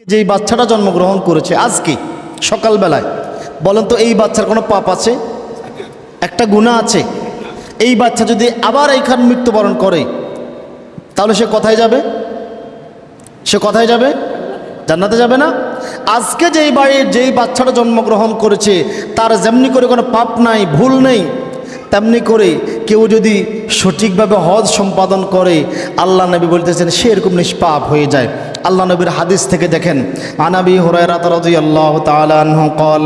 যেই বাচ্চাটা জন্মগ্রহণ করেছে, আজকে, সকালবেলায়, বলেন তো এই বাচ্চার কোনো পাপ আছে? একটা গুণা আছে। এই বাচ্চা যদি আবার এইখান মৃত্যুবরণ করে, তাহলে সে কোথায় যাবে? সে কোথায় যাবে? জান্নাতে যাবে না? আজকে যেই বাড়ির যেই বাচ্চাটা জন্মগ্রহণ করেছে, তার যেমনি করে কোনো পাপ নাই, ভুল নেই, তেমনি করে কেউ যদি সঠিকভাবে হজ সম্পাদন করে, আল্লাহ নবী বলতেছেন, সে এরকম নিষ্পাপ হয়ে যায়। আল্লাহ নবীর হাদিস থেকে দেখেন আনাবি হুরায়রাত রাদিয়াল্লাহু তাআলা আনহু قال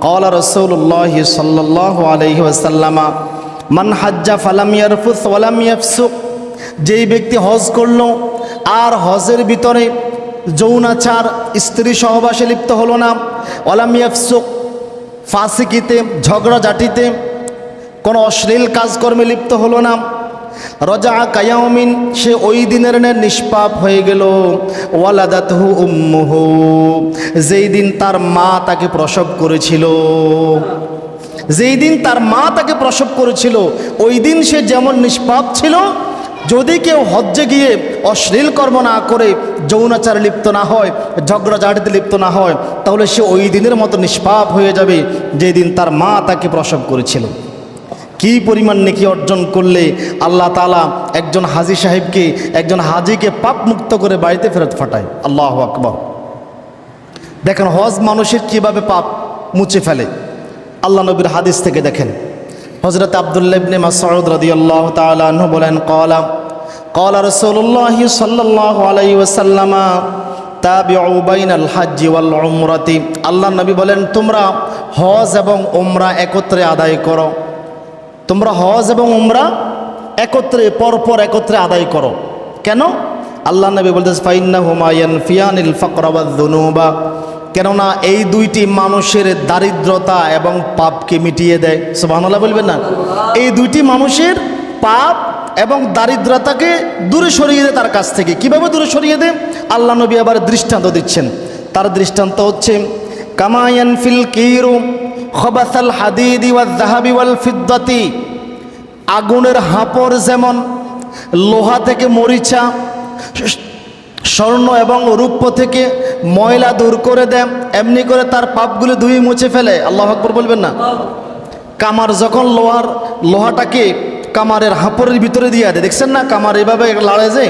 قال رسول الله صلى الله عليه وسلم মান হাজ্জা ফালাম ইয়ারফুস ওয়ালাম ইয়াফসুক যেই ব্যক্তি হজ করলো আর হজের ভিতরে যৌনাচার স্ত্রী সহবাসে লিপ্ত হলো না ওয়ালাম ইয়াফসুক ফাসিকিতে ঝগড়াঝাটিতে কোনো অশ্লীল কাজকর্মে লিপ্ত হলো না রজা কায়াউমিন সে ওই দিনের ন্যায় নিষ্পাপ হয়ে গেল। ওয়ালাদাতহু উম্মুহু, যেই দিন তার মা তাকে প্রসব করেছিল। যেই দিন তার মা তাকে প্রসব করেছিল, ওই দিন সে যেমন নিষ্পাপ ছিল, যদি কেউ হজ্জে গিয়ে অশ্লীল কর্ম না করে, যৌনাচারে লিপ্ত না হয় ঝগড়াঝাটিতে লিপ্ত না হয়, তাহলে সে ওই দিনের মতো নিষ্পাপ হয়ে যাবে যেই দিন তার মা তাকে প্রসব করেছিল। কি পরিমাণ নেকি অর্জন করলে আল্লাহ তালা একজন হাজি সাহেবকে, একজন হাজিকে পাপ মুক্ত করে বাড়িতে ফেরত ফাটায় আল্লাহ আকবর। দেখেন হজ মানুষের কীভাবে পাপ মুছে ফেলে? আল্লাহ নবীর হাদিস থেকে দেখেন। হজরত আবদুল্লাহ ইবনে মাসউদ রাদিয়াল্লাহু তাআলা আনহু বলেন ক্বালা ক্বালা রাসূলুল্লাহ সাল্লাল্লাহু আলাইহি ওয়াসাল্লাম আল্লাহ নবী বলেন, তোমরা হজ এবং উমরা একত্রে আদায় করো। তোমরা হজ এবং উমরা একত্রে, পরপর একত্রে আদায় করো। কেন? আল্লাহ নবী বলতেছে ফাইন্না হুমায়ুন ফিয়ানিল ফকরাবাদুনুবা কেননা এই দুইটি মানুষের দারিদ্রতা এবং পাপকে মিটিয়ে দেয়। সুবহানাল্লাহ বলবেন না? এই দুইটি মানুষের পাপ এবং দারিদ্রতাকে দূরে সরিয়ে দেয় তার কাছ থেকে। কীভাবে দূরে সরিয়ে দেয়? আল্লাহ নবী আবার দৃষ্টান্ত দিচ্ছেন। তার দৃষ্টান্ত হচ্ছে কামায়ান ফিল কিরু খবাসাল হাদিদি ওয়াল জাহাবি ওয়াল ফিদ্দাতি। আগুনের হাঁপড় যেমন লোহা থেকে মরিচা, স্বর্ণ এবং রূপ্য থেকে ময়লা দূর করে দেয়, এমনি করে তার পাপগুলো ধুয়ে মুছে ফেলে। আল্লাহ আকবর বলবেন না? কামার যখন লোহার, লোহাটাকে কামারের হাঁপড়ের ভিতরে দিয়ে দেয়, দেখছেন না? কামার এভাবে লাড়ে যে,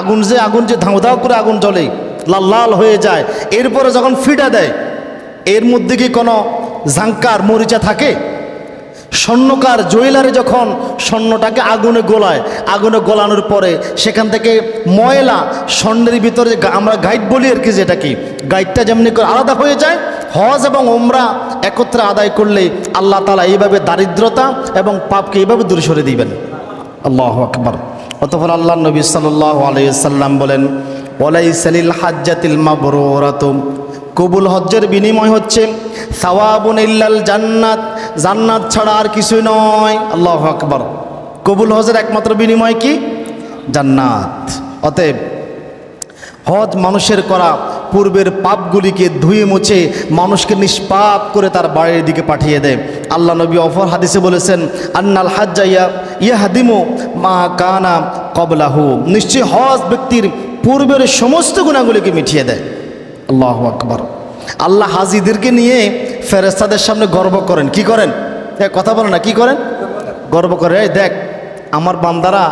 আগুন যে আগুন যে ধাউ ধাউ করে আগুন জ্বলে, লাল লাল হয়ে যায়। এরপরে যখন ফিটা দেয়, এর মধ্যে কি কোনো ঝাঙ্কার মরিচা থাকে, স্বর্ণকার জুয়েলারে যখন স্বর্ণটাকে আগুনে গোলায়, আগুনে গোলানোর পরে সেখান থেকে ময়লা স্বর্ণের ভিতরে আমরা গাইড বলি আর কি যেটা কি, গাইডটা যেমনি করে আলাদা হয়ে যায়, হজ এবং ওমরা একত্রে আদায় করলে আল্লাহ তালা এইভাবে দারিদ্রতা এবং পাপকে এইভাবে দূরে সরে দিবেন। আল্লাহ আকবর। অতপর আল্লাহ নবী সাল্লাহ আলাইসাল্লাম বলেন ওলাই সালিল হাজ্জাতিল মাবরুরাতুম কবুল হজ্জের বিনিময় হচ্ছে। সাওয়াবুন ইল্লাল জান্নাত। জান্নাত ছাড়া আর কিছুই নয়। আল্লাহ আকবর। কবুল হজের একমাত্র বিনিময় কি? জান্নাত। অতএব হজ মানুষের করা পূর্বের পাপগুলিকে ধুয়ে মুছে মানুষকে নিষ্পাপ করে তার বাড়ির দিকে পাঠিয়ে দেয়। আল্লাহ নবী অফর হাদিসে বলেছেন, আন্নাল হাজ্জা ইয়া ইয়া হাদিমু মা কানা কবলাহু। নিশ্চয় হজ ব্যক্তির পূর্বের সমস্ত গুণাগুলিকে মিটিয়ে দেয়। আল্লাহ আকবর। আল্লাহ হাজিদেরকে নিয়ে ফেরেস্তাদের সামনে গর্ব করেন। কি করেন? কথা বলে না, কি করেন? গর্ব করে দেখ, আমার বান্দারা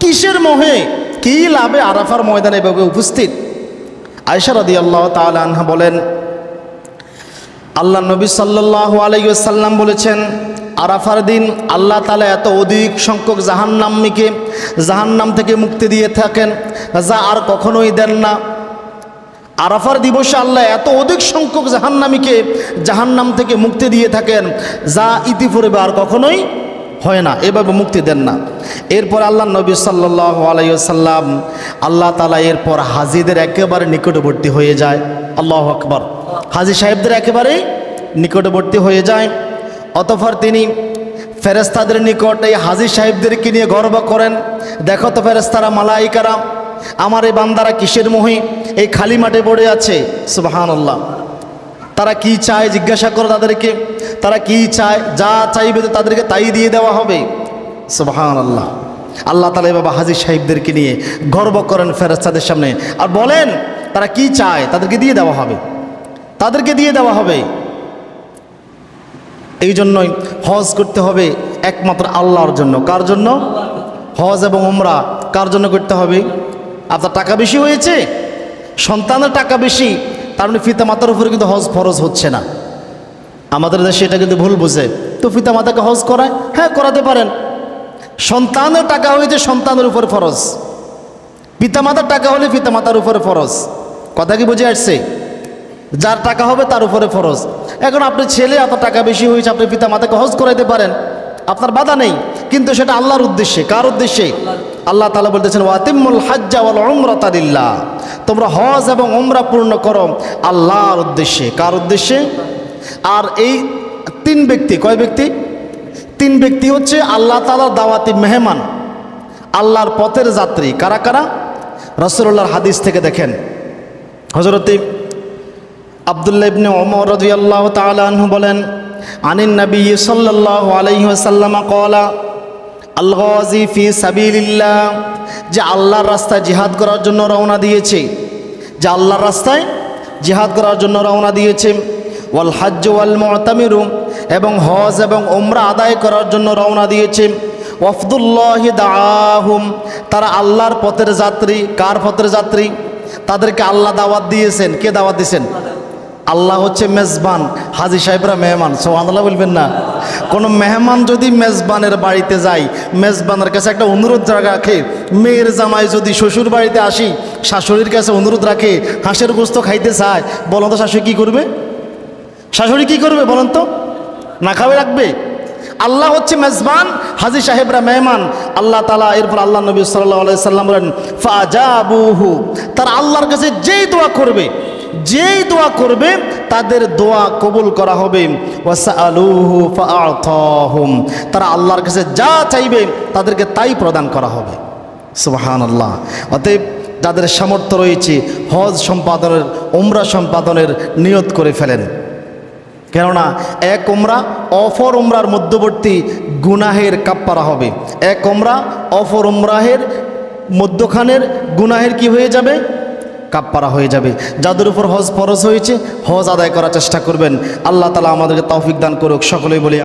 কিসের মোহে, কি লাভে আরাফার ময়দানে এভাবে উপস্থিত? আয়সা আল্লাহ তাআলা আনহা বলেন, আল্লাহ নবী সাল্লাহ আলাইসাল্লাম বলেছেন, আরাফার দিন আল্লাহ তালা এত অধিক সংখ্যক জাহান্নামীকে, জাহান্নাম থেকে মুক্তি দিয়ে থাকেন, যা আর কখনোই দেন না। আরাফার দিবসে আল্লাহ এত অধিক সংখ্যক জাহান্নামীকে জাহান্নাম থেকে মুক্তি দিয়ে থাকেন, যা ইতিপূর্বে আর কখনোই হয় না। এভাবে মুক্তি দেন না। এরপর আল্লাহ নবী সাল্লাহ আলাইসাল্লাম আল্লাহ তালা এরপর হাজিদের একেবারে নিকটবর্তী হয়ে যায়। আল্লাহ আকবর। হাজি সাহেবদের একেবারে নিকটবর্তী হয়ে যায়। অতঃপর তিনি ফেরেস্তাদের নিকট এই হাজি সাহেবদেরকে নিয়ে গর্ব করেন। দেখো তো ফেরেস্তারা মালাইকারা আমার এই বান্দারা কিসের মহি? এই খালি মাঠে পড়ে আছে। সুবাহান আল্লাহ তারা কি চায় জিজ্ঞাসা করো তাদেরকে। তারা কি চায়? যা চাইবে তাদেরকে তাই দিয়ে দেওয়া হবে। সুবাহান আল্লাহ আল্লাহ তালা বাবা হাজি সাহেবদেরকে নিয়ে গর্ব করেন ফেরেস্তাদের সামনে। আর বলেন, তারা কি চায়? তাদেরকে দিয়ে দেওয়া হবে। তাদেরকে দিয়ে দেওয়া হবে। এই জন্যই হজ করতে হবে একমাত্র আল্লাহর জন্য। কার জন্য? হজ এবং উমরা। কার জন্য করতে হবে? আপনার টাকা বেশি হয়েছে, সন্তানের টাকা বেশি, তার মানে পিতা মাতার উপরে কিন্তু হজ ফরজ হচ্ছে না। আমাদের দেশে এটা কিন্তু ভুল বুঝে। তো পিতা মাতাকে হজ করায়? হ্যাঁ করাতে পারেন। সন্তানের টাকা হয়েছে সন্তানের উপরে ফরজ। পিতামাতার টাকা হলে পিতামাতার উপরে ফরজ। কথা কি বুঝে আসছে? যার টাকা হবে তার উপরে ফরজ। এখন আপনার ছেলে, আপনার টাকা বেশি হয়েছে, আপনি পিতা মাতাকে হজ করাইতে পারেন। আপনার বাধা নেই। কিন্তু সেটা আল্লাহর উদ্দেশ্যে। কার উদ্দেশ্যে? আল্লাহ তালা বলতেছেন ওয়াতিমুল হাজ্জা ওয়াল উমরাতালিল্লাহ তোমরা হজ এবং উমরা পূর্ণ করো আল্লাহর উদ্দেশ্যে। কার উদ্দেশ্যে? আর এই তিন ব্যক্তি, কয় ব্যক্তি? তিন ব্যক্তি হচ্ছে আল্লাহ তালার দাওয়াতি মেহমান, আল্লাহর পথের যাত্রী। কারা কারা? রসুল্লাহর হাদিস থেকে দেখেন। হজরতে আবদুল্লাহ ইবনে ওমর রাদিয়াল্লাহু তাআলা আনহু বলেন, আনিন নবী সাল্লাল্লাহু আলাইহি ওয়াসাল্লাম ক্বালা আল গাজি ফি যে আল্লাহর রাস্তায় জিহাদ করার জন্য রওনা দিয়েছে। যে আল্লাহর রাস্তায় জিহাদ করার জন্য রওনা দিয়েছে। ওয়াল হাজ্জ ওয়াল মুতামিরু, এবং হজ এবং ওমরা আদায় করার জন্য রওনা দিয়েছে। ওয়াফদুল্লাহ দাহুম তারা আল্লাহর পথের যাত্রী। কার পথের যাত্রী? তাদেরকে আল্লাহ দাওয়াত দিয়েছেন। কে দাওয়াত দিয়েছেন? আল্লাহ হচ্ছে মেজবান। হাজি সাহেবরা মেহমান সব সোহানাল্লাহ বলবেন না। কোনো মেহমান যদি মেজবানের বাড়িতে যায়, মেজবানের কাছে একটা অনুরোধ রাখে, মেয়ের জামাই যদি শ্বশুর বাড়িতে আসি, শাশুড়ির কাছে অনুরোধ রাখে, হাঁসের গোস্ত খাইতে চায়, বলুন তো শাশুড়ি কী করবে? শাশুড়ি কী করবে বলুন তো? না খাবে, রাখবে? আল্লাহ হচ্ছে মেজবান, হাজি সাহেবরা মেহমান। আল্লাহ তালা এরপর আল্লাহ নবী সাল্লাহ সাল্লাম বলেন ফাজা ফাজাবুহু। তারা আল্লাহর কাছে যেই দোয়া করবে যেই দোয়া করবে, তাদের দোয়া কবুল করা হবে। তারা আল্লাহর কাছে যা চাইবে, তাদেরকে তাই প্রদান করা হবে। সুবাহান আল্লাহ অতএব যাদের সামর্থ্য রয়েছে, হজ সম্পাদনের, উমরা সম্পাদনের নিয়ত করে ফেলেন। কেননা, এক ওমরা অফর ওমরার মধ্যবর্তী গুনাহের কাপ্পারা হবে। এক ওমরা অফর ওমরাহের মধ্যখানের গুনাহের কি হয়ে যাবে? কাপ্পারা হয়ে যাবে। যাদের উপর হজ ফরজ হয়েছে, হজ আদায় করার চেষ্টা করবেন। আল্লাহ তালা আমাদেরকে তৌফিক দান করুক। সকলেই বলি